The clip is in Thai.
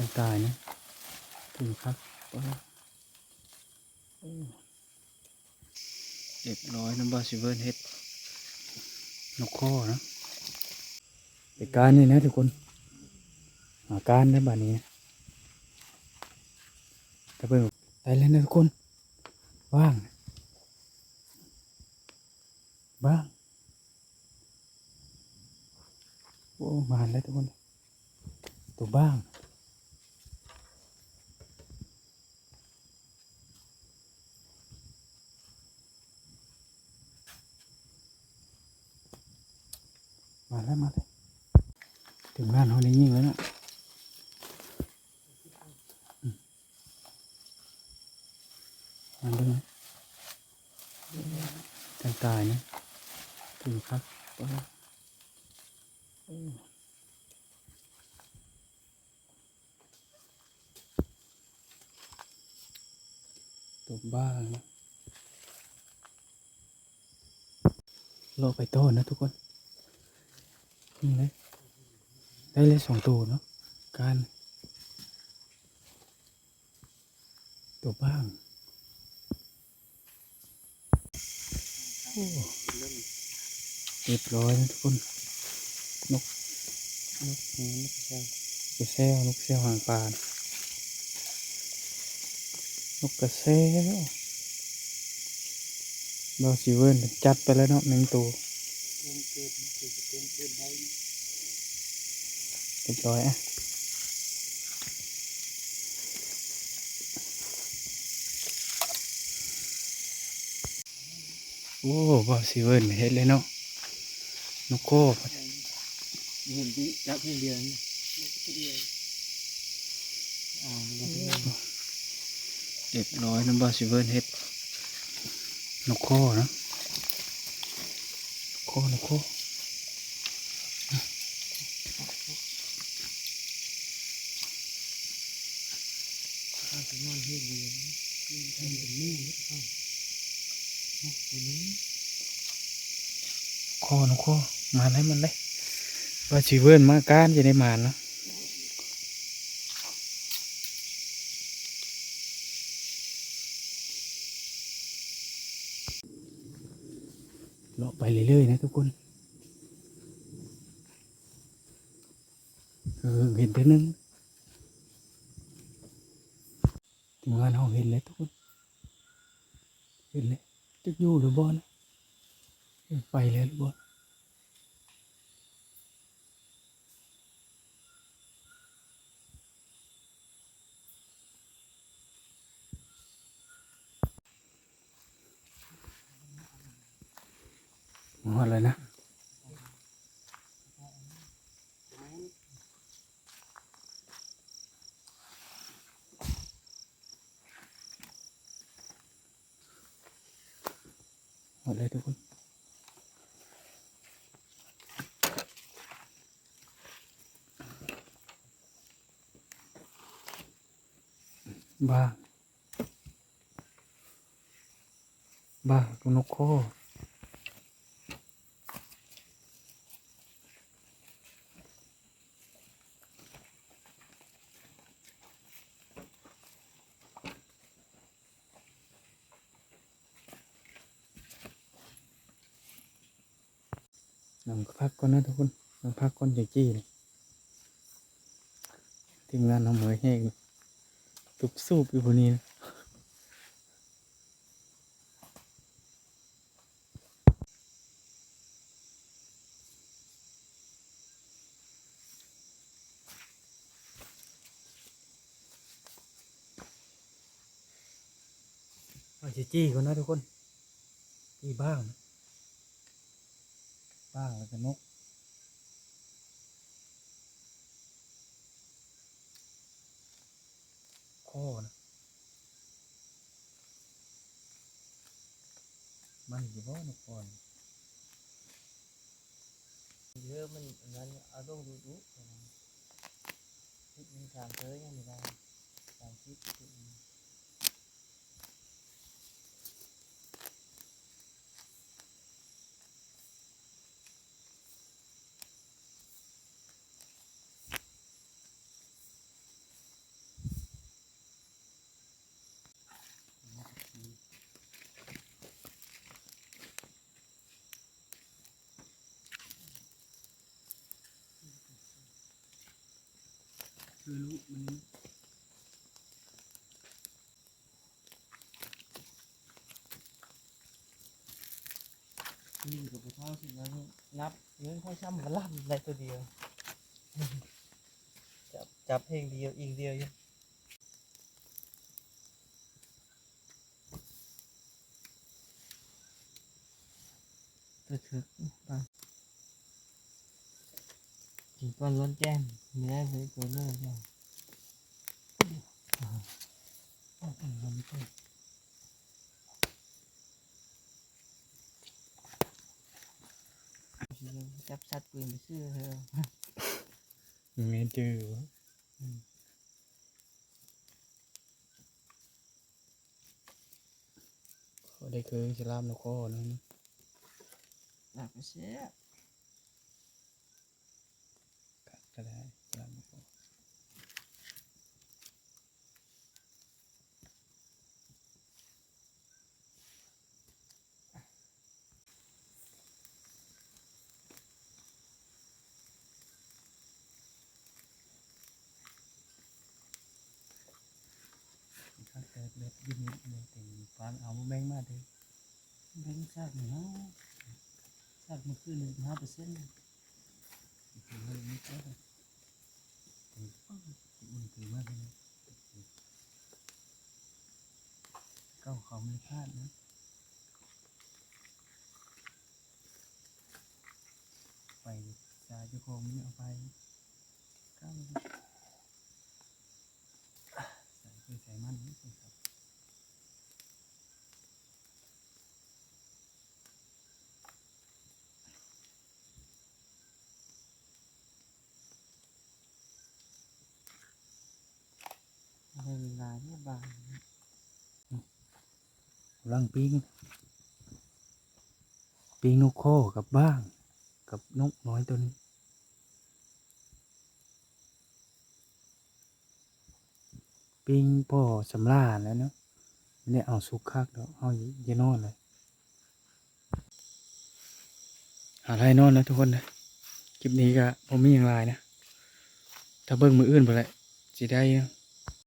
กันตายนะถึงครับโอ้โอ้เรียบร้อยน้ำบาซิเวิร์นเฮ็ดนกข้อนะไปการนี่นะทุกคนหาการนะบ้านนี้นะถ้าเพิ่งไปแล้วนะทุกคนว่างบ้างโอ้มาแล้วทุกคนตัวบ้าง มาแล้วมาแล้วถึงบ้านเขาได้ยิ่ง แล้วนะอืมมาดูนะกันตายนะถึงครับตัวบ้านะโลกไปโตนะทุกคน นี่เลย ได้เลยสองตัวเนาะการ ตัวบ้างเรียบร้อยนะทุกคน นก นกนกกระแซวนกแซวหางปลานนกกระแซวบาซิเวิร์นจัดไปแล้วเนาะหนึ่งตัวเรียบร้อยอะโอ้บาซิเวิร์นเฮ็ดเลยเนาะนกโก้เห็นที่รักเพียงเดียวนี่เดียวอ่ามันเรียบร้อยน้ำบาซิเวิร์นเฮ็ดนกโก้นะโก้นกโก้ ข้าวเป็ นอนเพียงเดียวนี่มันเป็นมู่หรือเปล่าโอ้โหนี่โก้นกโก้มาได้มันเลยบาซิเวิร์นมาการจะได้มานะเลาะไปเรื่อยๆนะทุกคน เออเห็นตัวหนึงทีมงานเขาเห็นเลยทุกคน เห็นเลยจะ อยู่หรือบอนะไปแล้วหรือบอมองอะไรนะ มดเลยทุกคนบ้าบ้ากับนกโค นั่งพักก่อนนะทุกคนนั่งพักก่อนอย่าจี้เลยทีมงานเอาเหมยแห้งตุบสูบอยู่บนนี้นะเอาจีจี้ก่อนนะทุกคนจี้บ้างนะ บ้างแล้วก็นกข้อนะมันอยู่บ่นกข้อนเยอะมันนั้นเอาต้องดูดูคิดมันสามเธอยังไม่ได้สามคิดคื อลูกมันนี่กับพ่อสิแล้วนับเงินค่อช้ำมันล่ำได้ตัวเดียว จับจับเพลงเดียวอีกเดียวอยู่ตัวถึกไป กินก้อนร้อนแก้มไม่ได้เลยตัวเลิกจ้ะอ่าอ่ามันก็จับสัตว์ปืนไปซื้อเธอเมนจือวะเขาได้เคยสลามนกข้อนั่นหลับไปเสีย ก็ได้สลามนกข้อ ถ้า เกิดเล็ดยินนิดเลยถึงฟังเอามแบงมาเถอะแบงค์ซากหนึ่งห้าซากมันคือหนึ่งห้าเปอร์เซ็นต์ถือว่าไม่ใช่ถือมันถือมากเลยเก้าเขาไม่พลาดนะไปจาจ้าของนี่เอาไปเก้าใส่ใส่มันนี่ครับ ได้ายบายลังปิงปิงนกข้อกับบ้าง กับนกน้อยตัวนี้ปิงพ่อสำลาแล้วเนาะเนี่ยเอาสุกคักเนาะเอาเยนอนเลยหาไรนอนนะทุกคนนะคลิปนี้ก็ผมมีอย่างไรนะ ถ้าเบิ่งมืออื่นไปแหละสิได้